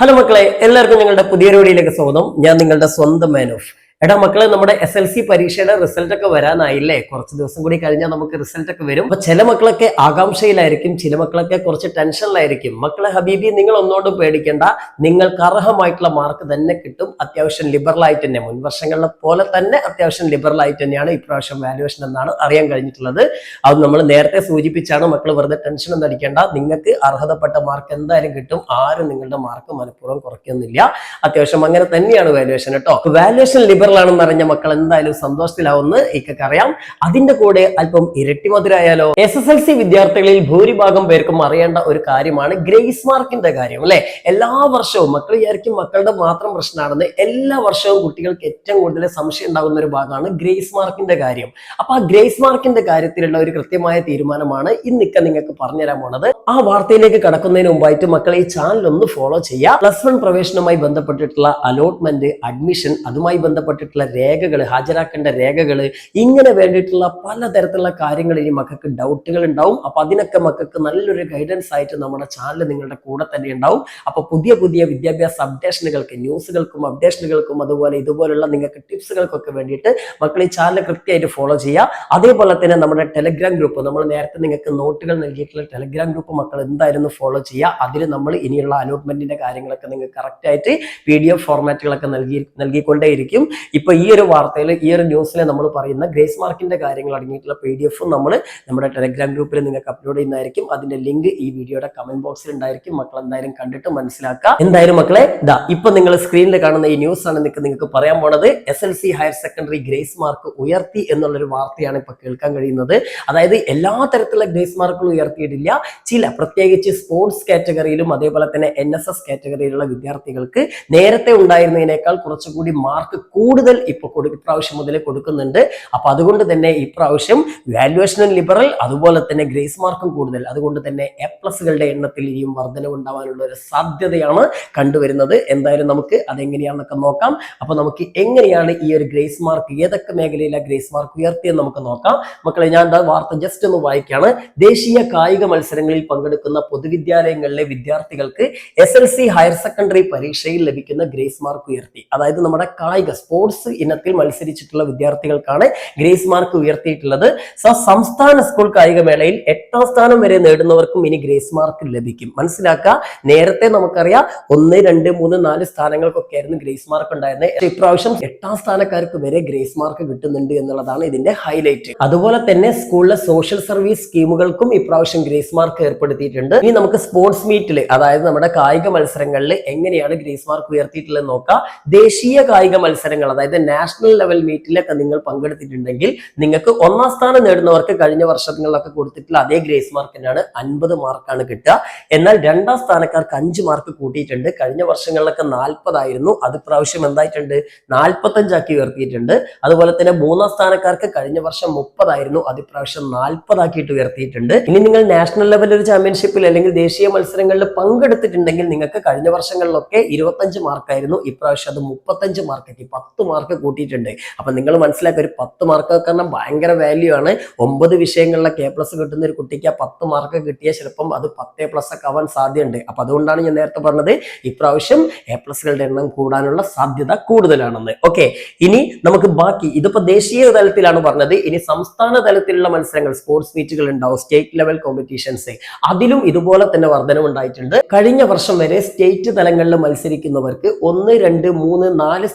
Hello മക്കളെ എല്ലാവർക്കും ഞങ്ങളുടെ പുതിയ വീഡിയോയിലേക്ക് സ്വാഗതം. ഞാൻ നിങ്ങളുടെ സ്വന്തം മാനോഫ്. എടാ മക്കളെ നമ്മുടെ എസ് എൽ സി പരീക്ഷയുടെ റിസൾട്ട് ഒക്കെ വരാനായില്ലേ? കുറച്ച് ദിവസം കൂടി കഴിഞ്ഞാൽ നമുക്ക് റിസൾട്ട് ഒക്കെ വരും. അപ്പൊ ചില മക്കളൊക്കെ ആകാംക്ഷയിലായിരിക്കും ചില മക്കളൊക്കെ കുറച്ച് ടെൻഷനിലായിരിക്കും. മക്കളെ ഹബീബി നിങ്ങൾ ഒന്നുകൊണ്ടും പേടിക്കേണ്ട. നിങ്ങൾക്ക് അർഹമായിട്ടുള്ള മാർക്ക് തന്നെ കിട്ടും. അത്യാവശ്യം ലിബറൽ ആയിട്ട് തന്നെ മുൻവർഷങ്ങളിലെ പോലെ തന്നെ അത്യാവശ്യം ലിബറൽ ആയിട്ട് തന്നെയാണ് ഇപ്രാവശ്യം വാല്യുവേഷൻ എന്നാണ് അറിയാൻ കഴിഞ്ഞിട്ടുള്ളത്. അത് നമ്മൾ നേരത്തെ സൂചിപ്പിച്ചാണ് മക്കൾ വെറുതെ ടെൻഷൻ ഒന്നും അടിക്കേണ്ട. നിങ്ങൾക്ക് അർഹതപ്പെട്ട മാർക്ക് എന്തായാലും കിട്ടും. ആരും നിങ്ങളുടെ മാർക്ക് മനഃപൂർവം കുറയ്ക്കുന്നില്ല. അത്യാവശ്യം അങ്ങനെ തന്നെയാണ് വാല്യുവേഷൻ കേട്ടോ. വാല്യുവേഷൻ ലിബറൽ ആണെന്ന് അറിഞ്ഞ മക്കൾ എന്തായാലും സന്തോഷത്തിലാവുമെന്ന് ഇക്കൊക്കെ അറിയാം അതിന്റെ കൂടെ അല്പം ഇരട്ടി മധുരായാലോ? എസ് എസ് എൽ സി വിദ്യാർത്ഥികളിൽ ഭൂരിഭാഗം പേർക്കും അറിയേണ്ട ഒരു കാര്യമാണ് ഗ്രേസ് മാർക്കിന്റെ കാര്യം അല്ലെ? എല്ലാ വർഷവും മക്കൾ വിചാരിക്കും മക്കളുടെ മാത്രം പ്രശ്നമാണെന്ന് എല്ലാ വർഷവും കുട്ടികൾക്ക് ഏറ്റവും കൂടുതൽ സംശയം ഉണ്ടാകുന്ന ഒരു ഭാഗമാണ് ഗ്രേസ് മാർക്കിന്റെ കാര്യം. അപ്പൊ ആ ഗ്രേസ് മാർക്കിന്റെ കാര്യത്തിലുള്ള ഒരു കൃത്യമായ തീരുമാനമാണ് ഇന്നിക്ക നിങ്ങൾക്ക് പറഞ്ഞുതരാൻ പോണത്. ആ വാർത്തയിലേക്ക് കടക്കുന്നതിന് മുമ്പായിട്ട് മക്കളെ ഈ ചാനൽ ഒന്ന് ഫോളോ ചെയ്യുക. പ്ലസ് വൺ പ്രവേശനവുമായി ബന്ധപ്പെട്ടിട്ടുള്ള അലോട്ട്മെന്റ് അഡ്മിഷൻ അതുമായി ബന്ധപ്പെട്ടിട്ടുള്ള രേഖകൾ ഹാജരാക്കേണ്ട രേഖകൾ ഇങ്ങനെ വേണ്ടിയിട്ടുള്ള പലതരത്തിലുള്ള കാര്യങ്ങൾ ഇനി മക്കൾക്ക് ഡൗട്ടുകൾ ഉണ്ടാവും. അപ്പൊ അതിനൊക്കെ മക്കൾക്ക് നല്ലൊരു ഗൈഡൻസ് ആയിട്ട് നമ്മുടെ ചാനൽ നിങ്ങളുടെ കൂടെ തന്നെ ഉണ്ടാവും. അപ്പൊ പുതിയ പുതിയ വിദ്യാഭ്യാസ അപ്ഡേഷനുകൾക്ക് ന്യൂസുകൾക്കും അപ്ഡേഷനുകൾക്കും അതുപോലെ ഇതുപോലുള്ള നിങ്ങൾക്ക് ടിപ്സുകൾക്കൊക്കെ വേണ്ടിയിട്ട് മക്കൾ ഈ ചാനൽ കൃത്യമായിട്ട് ഫോളോ ചെയ്യുക. അതേപോലെ തന്നെ നമ്മുടെ ടെലഗ്രാം ഗ്രൂപ്പ് നമ്മൾ നേരത്തെ നിങ്ങൾക്ക് നോട്ടുകൾ നൽകിയിട്ടുള്ള ടെലഗ്രാം ഗ്രൂപ്പ് മക്കൾ എന്തായിരുന്നു ഫോളോ ചെയ്യുക അതിൽ നമ്മൾ ഇനിയുള്ള അലോട്ട്മെന്റിന്റെ കാര്യങ്ങളൊക്കെ നിങ്ങൾക്ക് കറക്റ്റ് ആയിട്ട് പി ഡി എഫ് ഫോർമാറ്റുകളൊക്കെ നൽകി നൽകിക്കൊണ്ടേയിരിക്കും. ഇപ്പൊ ഈ ഒരു വാർത്തയിൽ ഈ ഒരു ന്യൂസിൽ നമ്മൾ പറയുന്ന ഗ്രേസ് മാർക്കിന്റെ കാര്യങ്ങൾ അടങ്ങിയിട്ടുള്ള പി ഡി എഫും നമ്മൾ നമ്മുടെ ടെലഗ്രാം ഗ്രൂപ്പിൽ നിങ്ങൾക്ക് അപ്ലോഡ് ചെയ്യുന്നതായിരിക്കും. അതിന്റെ ലിങ്ക് ഈ വീഡിയോയുടെ കമന്റ് ബോക്സിൽ ഉണ്ടായിരിക്കും. മക്കൾ എന്തായാലും കണ്ടിട്ട് മനസ്സിലാക്കുക. എന്തായാലും മക്കളെ ഇതാ ഇപ്പൊ നിങ്ങൾ സ്ക്രീനിൽ കാണുന്ന ഈ ന്യൂസ് ആണ് നിങ്ങൾക്ക് നിങ്ങൾക്ക് പറയാൻ പോണത്. S L C higher secondary grace mark ഉയർത്തി എന്നുള്ളൊരു വാർത്തയാണ് ഇപ്പൊ കേൾക്കാൻ കഴിയുന്നത്. അതായത് എല്ലാ തരത്തിലുള്ള ഗ്രേസ് മാർക്കുകൾ ഉയർത്തിയിട്ടില്ല. ചില പ്രത്യേകിച്ച് സ്പോർട്സ് കാറ്റഗറിയിലും അതേപോലെ തന്നെ എൻ എസ് എസ് കാറ്റഗറിയിലുള്ള വിദ്യാർത്ഥികൾക്ക് നേരത്തെ ഉണ്ടായിരുന്നതിനേക്കാൾ കുറച്ചുകൂടി മാർക്ക് കൂടുതൽ ഇപ്പൊ കൊടു ഇപ്രാവശ്യം മുതൽ കൊടുക്കുന്നുണ്ട്. അപ്പൊ അതുകൊണ്ട് തന്നെ ഇപ്രാവശ്യം വാല്യുവേഷനും ലിബറൽ അതുപോലെ തന്നെ ഗ്രേസ് മാർക്കും കൂടുതൽ. അതുകൊണ്ട് തന്നെ എ പ്ലസുകളുടെ എണ്ണത്തിൽ ഇനിയും വർധനവ് ഉണ്ടാവാനുള്ള ഒരു സാധ്യതയാണ് കണ്ടുവരുന്നത്. എന്തായാലും നമുക്ക് അതെങ്ങനെയാണെന്നൊക്കെ നോക്കാം. അപ്പൊ നമുക്ക് എങ്ങനെയാണ് ഈ ഒരു ഗ്രേസ് മാർക്ക് ഏതൊക്കെ മേഖലയിലെ ഗ്രേസ് മാർക്ക് ഉയർത്തിയെന്ന് നമുക്ക് നോക്കാം. മക്കളെ ഞാൻ വാർത്ത ജസ്റ്റ് ഒന്ന് വായിക്കാണ്. ദേശീയ കായിക മത്സരങ്ങളിൽ പങ്കെടുക്കുന്ന പൊതുവിദ്യാലയങ്ങളിലെ വിദ്യാർത്ഥികൾക്ക് S L C higher secondary പരീക്ഷയിൽ ലഭിക്കുന്ന ഗ്രേസ് മാർക്ക് ഉയർത്തി. അതായത് നമ്മുടെ കായിക സ്പോർട്സ് ഇനത്തിൽ മത്സരിച്ചിട്ടുള്ള വിദ്യാർത്ഥികൾക്കാണ് ഗ്രേസ് മാർക്ക് ഉയർത്തിയിട്ടുള്ളത്. സോ സംസ്ഥാന സ്കൂൾ കായികമേളയിൽ എട്ടാം സ്ഥാനം വരെ നേടുന്നവർക്കും ഇനി ഗ്രേസ് മാർക്ക് ലഭിക്കും. മനസ്സിലാക്കുക നേരത്തെ നമുക്കറിയാം ഒന്ന് രണ്ട് മൂന്ന് നാല് സ്ഥാനങ്ങൾക്കൊക്കെ ആയിരുന്നു ഗ്രേസ് മാർക്ക് ഉണ്ടായിരുന്നത്. ഇപ്രാവശ്യം എട്ടാം സ്ഥാനക്കാർക്ക് വരെ ഗ്രേസ് മാർക്ക് കിട്ടുന്നുണ്ട് എന്നുള്ളതാണ് ഇതിന്റെ ഹൈലൈറ്റ്. അതുപോലെ തന്നെ സ്കൂളിലെ സോഷ്യൽ സർവീസ് സ്കീമുകൾക്കും ഇപ്രാവശ്യം ഗ്രേസ് മാർക്ക് ഏർപ്പെടുത്തിയിട്ടുണ്ട്. ഇനി നമുക്ക് സ്പോർട്സ് മീറ്റിൽ അതായത് നമ്മുടെ കായിക മത്സരങ്ങളിൽ എങ്ങനെയാണ് ഗ്രേസ് മാർക്ക് ഉയർത്തിയിട്ടുള്ളത് നോക്കാം. ദേശീയ കായിക മത്സരങ്ങൾ അതായത് നാഷണൽ ലെവൽ മീറ്റിലൊക്കെ നിങ്ങൾ പങ്കെടുത്തിട്ടുണ്ടെങ്കിൽ നിങ്ങൾക്ക് ഒന്നാം സ്ഥാനം നേടുന്നവർക്ക് കഴിഞ്ഞ വർഷങ്ങളിലൊക്കെ കൊടുത്തിട്ടുള്ള അതേ ഗ്രേസ് മാർക്ക് തന്നെയാണ് അൻപത് മാർക്കാണ് കിട്ടുക. എന്നാൽ രണ്ടാം സ്ഥാനക്കാർക്ക് അഞ്ച് മാർക്ക് കൂട്ടിയിട്ടുണ്ട്. കഴിഞ്ഞ വർഷങ്ങളിലൊക്കെ നാൽപ്പതായിരുന്നു അത് പ്രാവശ്യം എന്തായിട്ടുണ്ട്? നാൽപ്പത്തഞ്ചാക്കി ഉയർത്തിയിട്ടുണ്ട്. അതുപോലെ തന്നെ മൂന്നാം സ്ഥാനക്കാർക്ക് കഴിഞ്ഞ വർഷം മുപ്പതായിരുന്നു. അത് പ്രാവശ്യം നാൽപ്പതാക്കിയിട്ട് ഉയർത്തിയിട്ടുണ്ട്. ഇനി നിങ്ങൾ നാഷണൽ ലെവൽ ഒരു ചാമ്പ്യൻഷിപ്പിൽ അല്ലെങ്കിൽ ദേശീയ മത്സരങ്ങളിൽ പങ്കെടുത്തിട്ടുണ്ടെങ്കിൽ നിങ്ങൾക്ക് കഴിഞ്ഞ വർഷങ്ങളിലൊക്കെ ഇരുപത്തഞ്ച് മാർക്കായിരുന്നു ഇപ്രാവശ്യം അത് മുപ്പത്തഞ്ച് മാർക്കാക്കി പത്ത് മാർക്ക് കൂട്ടിയിട്ടുണ്ട്. അപ്പൊ നിങ്ങൾ മനസ്സിലാക്കുക ഒരു പത്ത് മാർക്ക് കാരണം ഭയങ്കര വാല്യൂ ആണ്. ഒമ്പത് വിഷയങ്ങളിലെ കെ പ്ലസ് കിട്ടുന്ന ഒരു കുട്ടിക്ക് ആ പത്ത് മാർക്ക് കിട്ടിയ ചിലപ്പം അത് പത്ത് പ്ലസ് ഒക്കെ ആവാൻ സാധ്യതയുണ്ട്. അപ്പൊ അതുകൊണ്ടാണ് ഞാൻ നേരത്തെ പറഞ്ഞത് ഇപ്രാവശ്യം എ പ്ലസുകളുടെ എണ്ണം കൂടാനുള്ള സാധ്യത കൂടുതലാണെന്ന്. ഓക്കെ ഇനി നമുക്ക് ബാക്കി ഇതിപ്പോ ദേശീയ തലത്തിലാണ് പറഞ്ഞത്. ഇനി സംസ്ഥാന തലത്തിലുള്ള മത്സരങ്ങൾ സ്പോർട്സ് മീറ്റുകൾ ഉണ്ടാവും സ്റ്റേറ്റ് ലെവൽ കോമ്പറ്റീഷൻസ് അതിലും ഇതുപോലെ തന്നെ വർധനം ഉണ്ടായിട്ടുണ്ട്. കഴിഞ്ഞ വർഷം വരെ സ്റ്റേറ്റ് തലങ്ങളിൽ മത്സരിക്കുന്നവർക്ക് ഒന്ന് രണ്ട് മൂന്ന് നാല്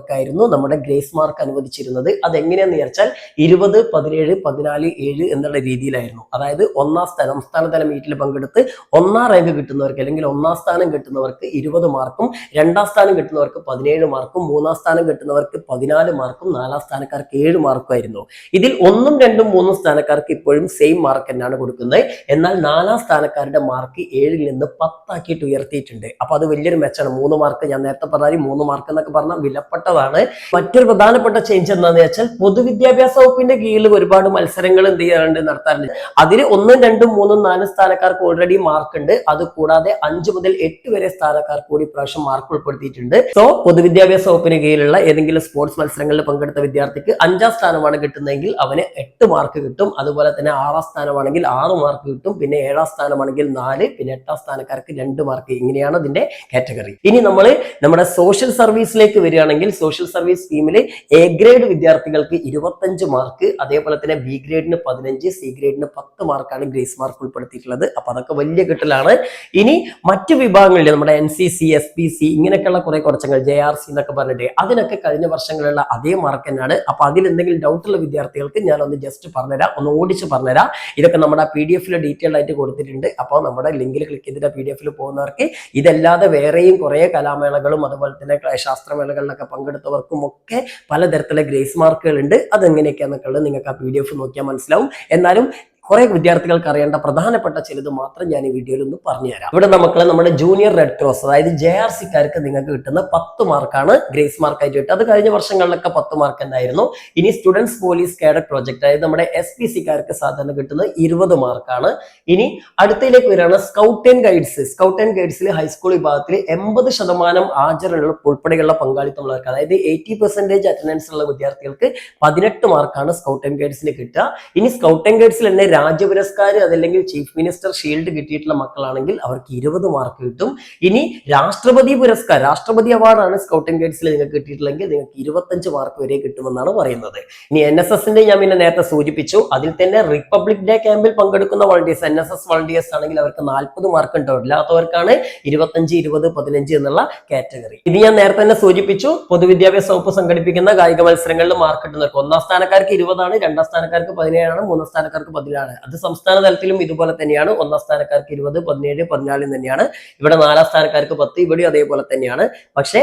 സ്ഥാനങ്ങളിലുള്ളവർക്കായിരുന്നു നമ്മുടെ ഗ്രേസ് മാർക്ക് അനുവദിച്ചിരുന്നത്. അതെങ്ങനെയാന്ന് വിചാരിച്ചാൽ ഇരുപത് പതിനേഴ് പതിനാല് ഏഴ് എന്നുള്ള രീതിയിലായിരുന്നു. അതായത് ഒന്നാം സ്ഥാനം സംസ്ഥാന തല മീറ്റിൽ പങ്കെടുത്ത് ഒന്നാം റാങ്ക് കിട്ടുന്നവർക്ക് അല്ലെങ്കിൽ ഒന്നാം സ്ഥാനം കിട്ടുന്നവർക്ക് ഇരുപത് മാർക്കും രണ്ടാം സ്ഥാനം കിട്ടുന്നവർക്ക് പതിനേഴ് മാർക്കും മൂന്നാം സ്ഥാനം കിട്ടുന്നവർക്ക് പതിനാല് മാർക്കും നാലാം സ്ഥാനക്കാർക്ക് ഏഴ് മാർക്കും ആയിരുന്നു. ഇതിൽ ഒന്നും രണ്ടും മൂന്നും സ്ഥാനക്കാർക്ക് ഇപ്പോഴും സെയിം മാർക്ക് തന്നെയാണ് കൊടുക്കുന്നത്. എന്നാൽ നാലാം സ്ഥാനക്കാരുടെ മാർക്ക് ഏഴിൽ നിന്ന് പത്താക്കിയിട്ട് ഉയർത്തിയിട്ടുണ്ട്. അപ്പൊ അത് വലിയൊരു മെച്ചാണ് മൂന്ന് മാർക്ക് ഞാൻ നേരത്തെ പറഞ്ഞാൽ മൂന്ന് മാർക്ക് എന്നൊക്കെ പറഞ്ഞാൽ വിലപ്പെട്ട പ്രധാനപ്പെട്ടതാണ് മറ്റൊരു പ്രധാനപ്പെട്ട ചേഞ്ച് എന്താണെന്ന് വെച്ചാൽ പൊതുവിദ്യാഭ്യാസ വകുപ്പിന്റെ കീഴിൽ ഒരുപാട് മത്സരങ്ങൾ എന്ത് ചെയ്യാറുണ്ട് നടത്താറുണ്ട്. അതിൽ ഒന്നും രണ്ടും മൂന്നും നാല് സ്ഥാനക്കാർക്ക് ഓൾറെഡി മാർക്ക് ഉണ്ട്. അത് കൂടാതെ അഞ്ച് മുതൽ എട്ട് വരെ സ്ഥാനക്കാർക്ക് കൂടി ഇപ്രാവശ്യം മാർക്ക് ഉൾപ്പെടുത്തിയിട്ടുണ്ട്. സോ പൊതുവിദ്യാഭ്യാസ വകുപ്പിന് കീഴിലുള്ള ഏതെങ്കിലും സ്പോർട്സ് മത്സരങ്ങളിൽ പങ്കെടുത്ത വിദ്യാർത്ഥിക്ക് അഞ്ചാം സ്ഥാനമാണ് കിട്ടുന്നതെങ്കിൽ അവന് എട്ട് മാർക്ക് കിട്ടും. അതുപോലെ തന്നെ ആറാം സ്ഥാനമാണെങ്കിൽ ആറ് മാർക്ക് കിട്ടും. പിന്നെ ഏഴാം സ്ഥാനമാണെങ്കിൽ നാല് പിന്നെ എട്ടാം സ്ഥാനക്കാർക്ക് രണ്ട് മാർക്ക് ഇങ്ങനെയാണ് അതിന്റെ കാറ്റഗറി ഇനി നമ്മൾ നമ്മുടെ സോഷ്യൽ സർവീസിലേക്ക് വരികയാണെങ്കിൽ സോഷ്യൽ സർവീസ് സ്കീമിൽ എ ഗ്രേഡ് വിദ്യാർത്ഥികൾക്ക് ഇരുപത്തഞ്ച് മാർക്ക് അതേപോലെ തന്നെ ബി ഗ്രേഡിന് പതിനഞ്ച് സി ഗ്രേഡിന് പത്ത് മാർക്കാണ് ഗ്രേസ് മാർക്ക് ഉൾപ്പെടുത്തിയിട്ടുള്ളത്. അപ്പൊ അതൊക്കെ വലിയ കിട്ടലാണ്. ഇനി മറ്റു വിഭാഗങ്ങളിൽ നമ്മുടെ N C C S P C ഇങ്ങനെയൊക്കെയുള്ള കുറെ കുറച്ചങ്ങൾ ജെ ആർ സി എന്നൊക്കെ പറഞ്ഞിട്ട് അതിനൊക്കെ കഴിഞ്ഞ വർഷങ്ങളിലുള്ള അതേ മാർക്ക് തന്നെയാണ്. അപ്പൊ അതിൽ എന്തെങ്കിലും ഡൗട്ട് ഉള്ള വിദ്യാർത്ഥികൾക്ക് ഞാൻ ഒന്ന് ജസ്റ്റ് പറഞ്ഞുതരാം. ഒന്ന് ഓടിച്ച് പറഞ്ഞുതരാം. ഇതൊക്കെ നമ്മുടെ പി ഡി എഫിൽ ഡീറ്റെയിൽ ആയിട്ട് കൊടുത്തിട്ടുണ്ട്. അപ്പോൾ നമ്മുടെ ലിങ്കിൽ ക്ലിക്ക് ചെയ്തിട്ട് പി ഡി എഫിൽ പോകുന്നവർക്ക് ഇതല്ലാതെ വേറെയും കുറേ കലാമേളകളും അതുപോലെ തന്നെ ശാസ്ത്രമേളകളിലൊക്കെ ശാസ്ത്രമേളകളിലൊക്കെ പങ്കെടുത്തവർക്കും ഒക്കെ പലതരത്തിലുള്ള ഗ്രേസ് മാർക്കുകൾ ഉണ്ട് അതെങ്ങനെയൊക്കെയാന്നൊക്കെ ഉള്ളത് നിങ്ങൾക്ക് ആ പി ഡി എഫ് നോക്കിയാൽ മനസ്സിലാവും. എന്നാലും കുറെ വിദ്യാർത്ഥികൾക്ക് അറിയേണ്ട പ്രധാനപ്പെട്ട ചിലത് മാത്രം ഞാൻ ഈ വീഡിയോയിൽ ഒന്ന് പറഞ്ഞു തരാം ഇവിടെ നമുക്ക് നമ്മുടെ ജൂനിയർ റെഡ് ക്രോസ് അതായത് ജെ ആർ സിക്കാർക്ക് നിങ്ങൾക്ക് കിട്ടുന്ന പത്ത് മാർക്കാണ് ഗ്രേസ് മാർക്കായിട്ട് കിട്ടുക. അത് കഴിഞ്ഞ വർഷങ്ങളിലൊക്കെ പത്ത് മാർക്ക് ഉണ്ടായിരുന്നു ഇനി സ്റ്റുഡൻസ് പോലീസ് കേഡറ്റ് പ്രോജക്ട് അതായത് നമ്മുടെ എസ് പി സിക്കാർക്ക് സാധാരണ കിട്ടുന്നത് ഇരുപത് മാർക്കാണ് ഇനി അടുത്തയിലേക്ക് വരികയാണ് scout and guides scout and ഗൈഡ്സിൽ high school വിഭാഗത്തിൽ എൺപത് ശതമാനം ആചരണ ഉൾപ്പെടെയുള്ള പങ്കാളിത്തമുള്ളവർക്ക് അതായത് എയ്റ്റി പെർസെന്റേജ് അറ്റൻഡൻസ് ഉള്ള വിദ്യാർത്ഥികൾക്ക് പതിനെട്ട് മാർക്കാണ് സ്കൗട്ട് ആൻഡ് ഗൈഡ്സിന് കിട്ടുക. ഇനി സ്കൗട്ട് ആൻഡ് ഗൈഡ്സിൽ തന്നെ രാജ്യ പുരസ്കാരം അതല്ലെങ്കിൽ ചീഫ് മിനിസ്റ്റർ ഷീൽഡ് കിട്ടിയിട്ടുള്ള മക്കളാണെങ്കിൽ അവർക്ക് ഇരുപത് മാർക്ക് കിട്ടും. ഇനി രാഷ്ട്രപതി പുരസ്കാരം രാഷ്ട്രപതി അവാർഡാണ് സ്കൗട്ട് ആൻഡ് ഗൈഡ്സിൽ നിങ്ങൾക്ക് കിട്ടിയിട്ടില്ലെങ്കിൽ നിങ്ങൾക്ക് ഇരുപത്തഞ്ച് മാർക്ക് വരെ കിട്ടുമെന്നാണ് പറയുന്നത്. ഇനി എൻ എസ് എസിന്റെ ഞാൻ പിന്നെ നേരത്തെ സൂചിപ്പിച്ചു. അതിൽ തന്നെ റിപ്പബ്ലിക് ഡേ ക്യാമ്പിൽ പങ്കെടുക്കുന്ന volunteers N S S volunteers ആണെങ്കിൽ അവർക്ക് നാൽപ്പത് മാർക്ക് ഉണ്ടാവും ഇല്ലാത്തവർക്കാണ് ഇരുപത്തഞ്ച് ഇരുപത് പതിനഞ്ച് എന്നുള്ള കാറ്റഗറി ഇത് ഞാൻ നേരത്തെ തന്നെ സൂചിപ്പിച്ചു. പൊതുവിദ്യാഭ്യാസ വകുപ്പ് സംഘടിപ്പിക്കുന്ന കായിക മത്സരങ്ങളിൽ മാർക്ക് കിട്ടുന്നവർക്ക് ഒന്നാം സ്ഥാനക്കാർക്ക് ഇരുപതാണ് രണ്ടാം സ്ഥാനക്കാർക്ക് പതിനേഴാണ് മൂന്നാം സ്ഥാനക്കാർക്ക് പതിനാണ് അത് സംസ്ഥാന തലത്തിലും ഇതുപോലെ തന്നെയാണ്. ഒന്നാം സ്ഥാനക്കാർക്ക് ഇരുപത് പതിനേഴ് പതിനാല് തന്നെയാണ്. ഇവിടെ നാലാം സ്ഥാനക്കാർക്ക് പത്ത് ഇവിടെയും അതേപോലെ തന്നെയാണ്. പക്ഷേ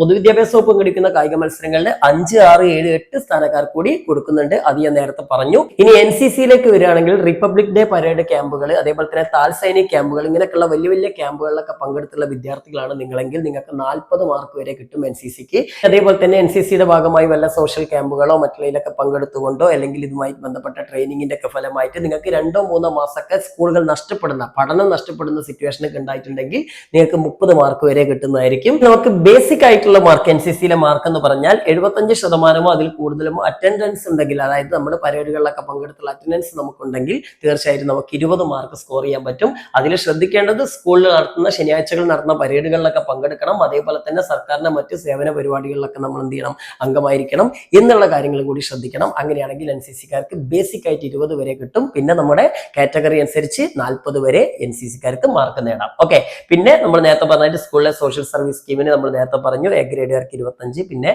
പൊതുവിദ്യാഭ്യാസ വകുപ്പ് പങ്കെടുക്കുന്ന കായിക മത്സരങ്ങളിൽ അഞ്ച് ആറ് ഏഴ് എട്ട് സ്ഥാനക്കാർ കൂടി കൊടുക്കുന്നുണ്ട്. അത് ഞാൻ നേരത്തെ പറഞ്ഞു. ഇനി എൻ സി സിയിലേക്ക് വരികയാണെങ്കിൽ റിപ്പബ്ലിക് ഡേ പരേഡ് ക്യാമ്പുകൾ അതേപോലെ തന്നെ താൽ സൈനിക് ക്യാമ്പുകൾ ഇങ്ങനെയൊക്കെയുള്ള വലിയ വലിയ ക്യാമ്പുകളിലൊക്കെ പങ്കെടുത്തുള്ള വിദ്യാർത്ഥികളാണ് നിങ്ങളെങ്കിൽ നിങ്ങൾക്ക് നാൽപ്പത് മാർക്ക് വരെ കിട്ടും എൻ സി സിക്ക്. അതേപോലെ തന്നെ എൻ സി സിയുടെ ഭാഗമായി വല്ല സോഷ്യൽ ക്യാമ്പുകളോ മറ്റുള്ളതിലൊക്കെ പങ്കെടുത്തുകൊണ്ടോ അല്ലെങ്കിൽ ഇതുമായി ബന്ധപ്പെട്ട ട്രെയിനിങ്ങിന്റെ ഒക്കെ ഫലമായിട്ട് നിങ്ങൾക്ക് രണ്ടോ മൂന്നോ മാസമൊക്കെ സ്കൂളുകൾ നഷ്ടപ്പെടുന്ന പഠനം നഷ്ടപ്പെടുന്ന സിറ്റുവേഷൻ ഒക്കെ ഉണ്ടായിട്ടുണ്ടെങ്കിൽ നിങ്ങൾക്ക് മുപ്പത് മാർക്ക് വരെ കിട്ടുന്നതായിരിക്കും. നമുക്ക് ബേസിക് ആയിട്ടുള്ള മാർക്ക് എൻ സി സിയിലെ മാർക്ക് എന്ന് പറഞ്ഞാൽ എഴുപത്തഞ്ച് ശതമാനമോ അതിൽ കൂടുതലോ അറ്റൻഡൻസ് ഉണ്ടെങ്കിൽ അതായത് നമ്മുടെ പരേഡുകളിലൊക്കെ പങ്കെടുത്തുള്ള അറ്റൻഡൻസ് നമുക്കുണ്ടെങ്കിൽ തീർച്ചയായിട്ടും നമുക്ക് ഇരുപത് മാർക്ക് സ്കോർ ചെയ്യാൻ പറ്റും. അതിൽ ശ്രദ്ധിക്കേണ്ടത് സ്കൂളിൽ നടത്തുന്ന ശനിയാഴ്ചകൾ നടത്തുന്ന പരേഡുകളിലൊക്കെ പങ്കെടുക്കണം. അതേപോലെ തന്നെ സർക്കാരിന്റെ മറ്റ് സേവന പരിപാടികളിലൊക്കെ നമ്മൾ എന്ത് ചെയ്യണം? അംഗമായിരിക്കണം. എന്നുള്ള കാര്യങ്ങളും കൂടി ശ്രദ്ധിക്കണം. അങ്ങനെയാണെങ്കിൽ എൻ സി സിക്കാർക്ക് ബേസിക് ആയിട്ട് ഇരുപത് വരെ കിട്ടും. പിന്നെ നമ്മുടെ കാറ്റഗറി അനുസരിച്ച് നാൽപ്പത് വരെ എൻ സി സിക്കാർക്ക് മാർക്ക് നേടാം. ഓക്കെ പിന്നെ നമ്മൾ നേരത്തെ പറഞ്ഞിട്ട് സ്കൂളിലെ സോഷ്യൽ സർവീസ് സ്കീമിന് നമ്മൾ നേരത്തെ പറഞ്ഞു എ ഗ്രേഡുകാർക്ക് ഇരുപത്തഞ്ച് പിന്നെ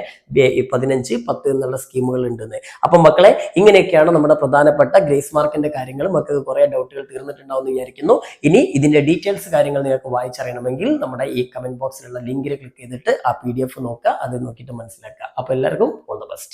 പതിനഞ്ച് പത്ത് എന്നുള്ള സ്കീമുകൾ ഉണ്ടെന്ന്. അപ്പം മക്കളെ ഇങ്ങനെയൊക്കെയാണ് നമ്മുടെ പ്രധാനപ്പെട്ട ഗ്രേസ് മാർക്കിന്റെ കാര്യങ്ങൾ. മക്കൾക്ക് കുറെ ഡൗട്ടുകൾ തീർന്നിട്ടുണ്ടാവും വിചാരിക്കുന്നു. ഇനി ഇതിന്റെ ഡീറ്റെയിൽസ് കാര്യങ്ങൾ നിങ്ങൾക്ക് വായിച്ചറിയണമെങ്കിൽ നമ്മുടെ ഈ കമന്റ് ബോക്സിലുള്ള ലിങ്കിൽ ക്ലിക്ക് ചെയ്തിട്ട് ആ പി ഡി എഫ് നോക്കുക. അത് നോക്കിയിട്ട് മനസ്സിലാക്കുക. അപ്പൊ എല്ലാവർക്കും ഓൾ ദ ബെസ്റ്റ്